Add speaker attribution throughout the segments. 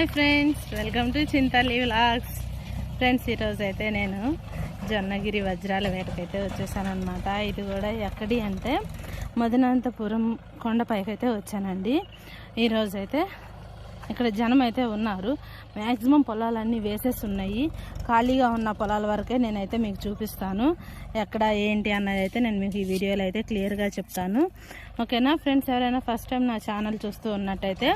Speaker 1: hi friends welcome to Chintali vlogs friends ఈరోజు అయితే నేను జొన్నగిరి వజ్రాల వేటకైతే అనమాట ఇది కూడా ఎక్కడి అంటే మదనంతపురం కొండపైకి అయితే వచ్చానండి ఈరోజైతే ఇక్కడ జనం అయితే ఉన్నారు మ్యాక్సిమం పొలాలన్నీ వేసేసి ఉన్నాయి ఖాళీగా ఉన్న పొలాల వరకే నేనైతే మీకు చూపిస్తాను ఎక్కడ ఏంటి అన్నది అయితే నేను మీకు ఈ వీడియోలో అయితే క్లియర్గా చెప్తాను ఓకేనా ఫ్రెండ్స్ ఎవరైనా ఫస్ట్ టైం నా ఛానల్ చూస్తూ ఉన్నట్టయితే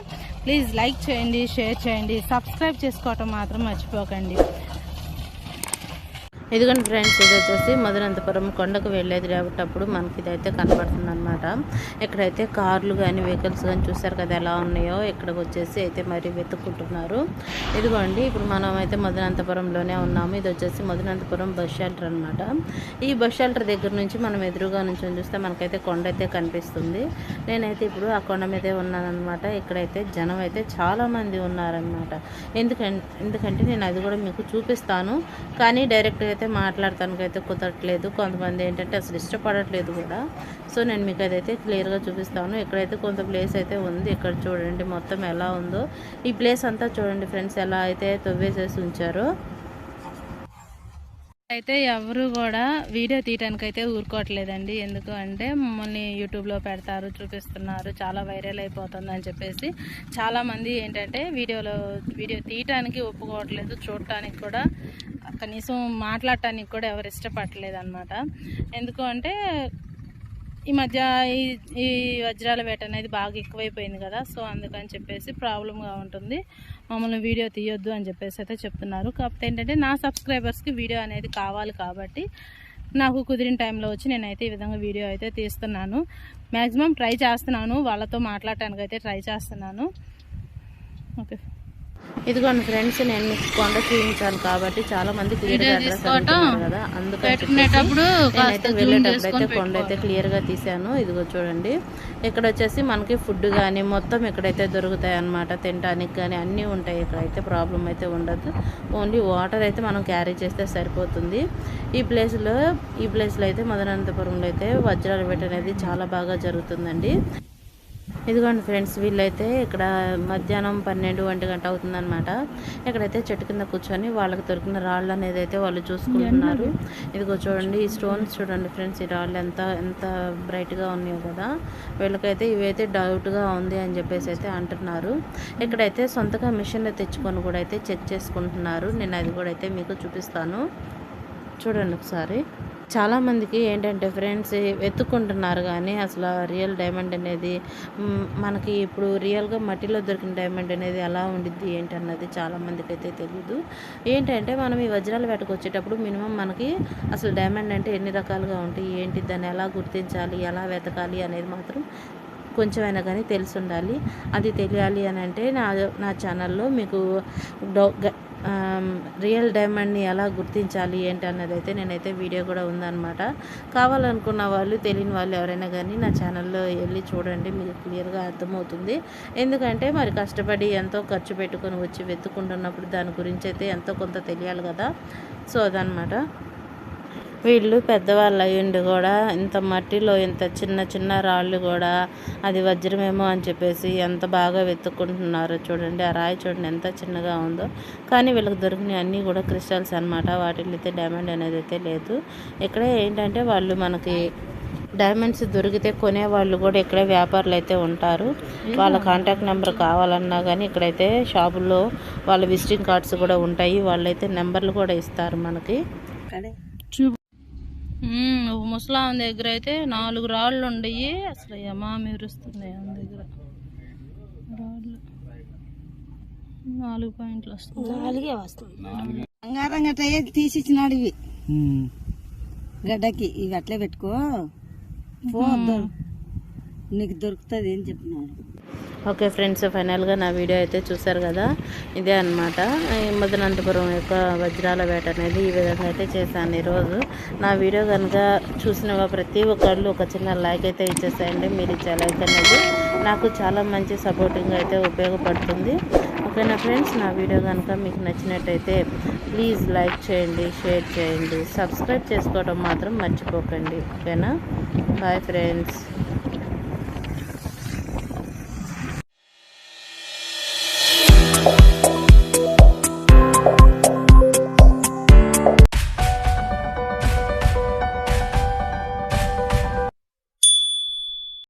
Speaker 1: ప్లీజ్ లైక్ చేయండి షేర్ చేయండి సబ్స్క్రైబ్ చేసుకోవటం మాత్రం మర్చిపోకండి ఇదిగోండి ఫ్రెండ్స్ ఇది వచ్చేసి మధురంతపురం కొండకు వెళ్ళేది వెళ్ళేటప్పుడు మనకి ఇదైతే కనబడుతుంది అనమాట ఇక్కడైతే కార్లు కానీ వెహికల్స్ కానీ చూసారు కదా ఎలా ఉన్నాయో ఇక్కడికి వచ్చేసి అయితే మరి వెతుక్కుంటున్నారు ఇదిగోండి ఇప్పుడు మనం అయితే మధురంతపురంలోనే ఉన్నాము ఇది వచ్చేసి మధురంతపురం బస్ షెల్టర్ అనమాట ఈ బస్ షెల్టర్ దగ్గర నుంచి మనం ఎదురుగా నుంచి చూస్తే మనకైతే కొండ అయితే కనిపిస్తుంది నేనైతే ఇప్పుడు ఆ కొండ మీదే ఉన్నానమాట ఇక్కడైతే జనం అయితే చాలామంది ఉన్నారనమాట ఎందుకంటే ఎందుకంటే నేను అది కూడా మీకు చూపిస్తాను కానీ డైరెక్ట్గా అయితే మాట్లాడటానికి అయితే కుదరట్లేదు కొంతమంది ఏంటంటే అసలు ఇష్టపడట్లేదు కూడా సో నేను మీకు అదైతే క్లియర్గా చూపిస్తాను ఇక్కడైతే కొంత ప్లేస్ అయితే ఉంది ఇక్కడ చూడండి మొత్తం ఎలా ఉందో ఈ ప్లేస్ అంతా చూడండి ఫ్రెండ్స్ ఎలా అయితే తవ్వేసేసి ఉంచారో అయితే ఎవరు కూడా వీడియో తీయడానికి అయితే ఊరుకోవట్లేదండి ఎందుకు అంటే మమ్మల్ని యూట్యూబ్లో పెడతారు చూపిస్తున్నారు చాలా వైరల్ అయిపోతుంది అని చెప్పేసి చాలామంది ఏంటంటే వీడియోలో వీడియో తీయటానికి ఒప్పుకోవట్లేదు చూడటానికి కూడా కనీసం మాట్లాడటానికి కూడా ఎవరు ఇష్టపడలేదు అనమాట ఎందుకు అంటే ఈ మధ్య ఈ ఈ వజ్రాల వేట అనేది బాగా ఎక్కువైపోయింది కదా సో అందుకని చెప్పేసి ప్రాబ్లంగా ఉంటుంది మమ్మల్ని వీడియో తీయొద్దు అని చెప్పేసి అయితే చెప్తున్నారు కాకపోతే ఏంటంటే నా సబ్స్క్రైబర్స్కి వీడియో అనేది కావాలి కాబట్టి నాకు కుదిరిన టైంలో వచ్చి నేనైతే ఈ విధంగా వీడియో అయితే తీస్తున్నాను మ్యాక్సిమం ట్రై చేస్తున్నాను వాళ్ళతో మాట్లాడటానికి అయితే ట్రై చేస్తున్నాను ఓకే ఇదిగోండి ఫ్రెండ్స్ నేను మీకు కొండ చూపించాను కాబట్టి చాలా మంది క్లియర్ అడ్రస్ కదా నేనైతే వెళ్ళేటప్పుడు అయితే కొండ అయితే క్లియర్ గా తీసాను ఇదిగో చూడండి ఇక్కడ వచ్చేసి మనకి ఫుడ్ కానీ మొత్తం ఇక్కడైతే దొరుకుతాయి అనమాట తినడానికి కానీ అన్నీ ఉంటాయి ఇక్కడైతే ప్రాబ్లం అయితే ఉండదు ఓన్లీ వాటర్ అయితే మనం క్యారీ చేస్తే సరిపోతుంది ఈ ప్లేస్లో ఈ ప్లేస్లో అయితే మదనంతపురంలో అయితే వజ్రాల వేట అనేది చాలా బాగా జరుగుతుందండి ఇదిగోండి ఫ్రెండ్స్ వీళ్ళైతే ఇక్కడ మధ్యాహ్నం పన్నెండు ఒంటి గంట అవుతుందనమాట ఇక్కడైతే చెట్టు కింద కూర్చొని వాళ్ళకి దొరికిన రాళ్ళు అనేది అయితే వాళ్ళు చూసుకుంటున్నారు ఇదిగో చూడండి ఈ స్టోన్స్ చూడండి ఫ్రెండ్స్ ఈ రాళ్ళు ఎంత ఎంత బ్రైట్గా ఉన్నాయో కదా వీళ్ళకైతే ఇవైతే డౌట్గా ఉంది అని చెప్పేసి అయితే అంటున్నారు ఇక్కడైతే సొంతగా మిషన్లో తెచ్చుకొని కూడా అయితే చెక్ చేసుకుంటున్నారు నేను అది కూడా అయితే మీకు చూపిస్తాను చూడండి ఒకసారి చాలామందికి ఏంటంటే ఫ్రెండ్స్ వెతుక్కుంటున్నారు కానీ అసలు రియల్ డైమండ్ అనేది మనకి ఇప్పుడు రియల్గా మట్టిలో దొరికిన డైమండ్ అనేది ఎలా ఉండిద్ది ఏంటన్నది చాలామందికి అయితే తెలియదు ఏంటంటే మనం ఈ వజ్రాలు వచ్చేటప్పుడు మినిమం మనకి అసలు డైమండ్ అంటే ఎన్ని రకాలుగా ఉంటాయి ఏంటి దాన్ని ఎలా గుర్తించాలి ఎలా వెతకాలి అనేది మాత్రం కొంచెమైనా కానీ తెలిసి ఉండాలి అది తెలియాలి అని అంటే నా నా ఛానల్లో మీకు డౌ రియల్ డైమండ్ని ఎలా గుర్తించాలి ఏంటి అన్నది అయితే నేనైతే వీడియో కూడా ఉందనమాట కావాలనుకున్న వాళ్ళు తెలియని వాళ్ళు ఎవరైనా కానీ నా ఛానల్లో వెళ్ళి చూడండి మీకు క్లియర్గా అర్థమవుతుంది ఎందుకంటే మరి కష్టపడి ఎంతో ఖర్చు పెట్టుకొని వచ్చి వెతుకుంటున్నప్పుడు దాని గురించి అయితే ఎంతో కొంత తెలియాలి కదా సో అదనమాట వీళ్ళు పెద్దవాళ్ళు అయ్యుండి కూడా ఇంత మట్టిలో ఇంత చిన్న చిన్న రాళ్ళు కూడా అది వజ్రమేమో అని చెప్పేసి ఎంత బాగా వెతుక్కుంటున్నారో చూడండి ఆ రాయి చూడండి ఎంత చిన్నగా ఉందో కానీ వీళ్ళకి దొరికినవి అన్నీ కూడా క్రిస్టల్స్ అనమాట వాటిల్లో అయితే డైమండ్ అనేది అయితే లేదు ఇక్కడ ఏంటంటే వాళ్ళు మనకి డైమండ్స్ దొరికితే కొనే వాళ్ళు కూడా ఇక్కడే వ్యాపారులు అయితే ఉంటారు వాళ్ళ కాంటాక్ట్ నెంబర్ కావాలన్నా కానీ ఇక్కడైతే షాపుల్లో వాళ్ళ విజిటింగ్ కార్డ్స్ కూడా ఉంటాయి వాళ్ళైతే నెంబర్లు కూడా ఇస్తారు మనకి ముసలాం దగ్గర అయితే నాలుగు రాళ్ళు ఉండయి అసలు యమా మెరుస్తుంది ఆమె దగ్గర రాళ్ళు నాలుగు పాయింట్లు వస్తుంది నాలుగే వస్తుంది బంగారం గట్టయ్యే తీసి ఇచ్చినాడు ఇవి గడ్డకి ఇవి అట్లే పెట్టుకో నీకు దొరుకుతుంది ఏం చెప్పినాడు ఓకే ఫ్రెండ్స్ ఫైనల్గా నా వీడియో అయితే చూసారు కదా ఇదే అనమాట మదనంతపురం యొక్క వజ్రాల వేట అనేది ఈ విధంగా అయితే చేశాను ఈరోజు నా వీడియో కనుక చూసిన ప్రతి ఒక్కళ్ళు ఒక చిన్న లైక్ అయితే ఇచ్చేసేయండి మీరు ఇచ్చే లైక్ అనేది నాకు చాలా మంచి సపోర్టింగ్ అయితే ఉపయోగపడుతుంది ఓకేనా ఫ్రెండ్స్ నా వీడియో కనుక మీకు నచ్చినట్టయితే ప్లీజ్ లైక్ చేయండి షేర్ చేయండి సబ్స్క్రైబ్ చేసుకోవడం మాత్రం మర్చిపోకండి ఓకేనా బాయ్ ఫ్రెండ్స్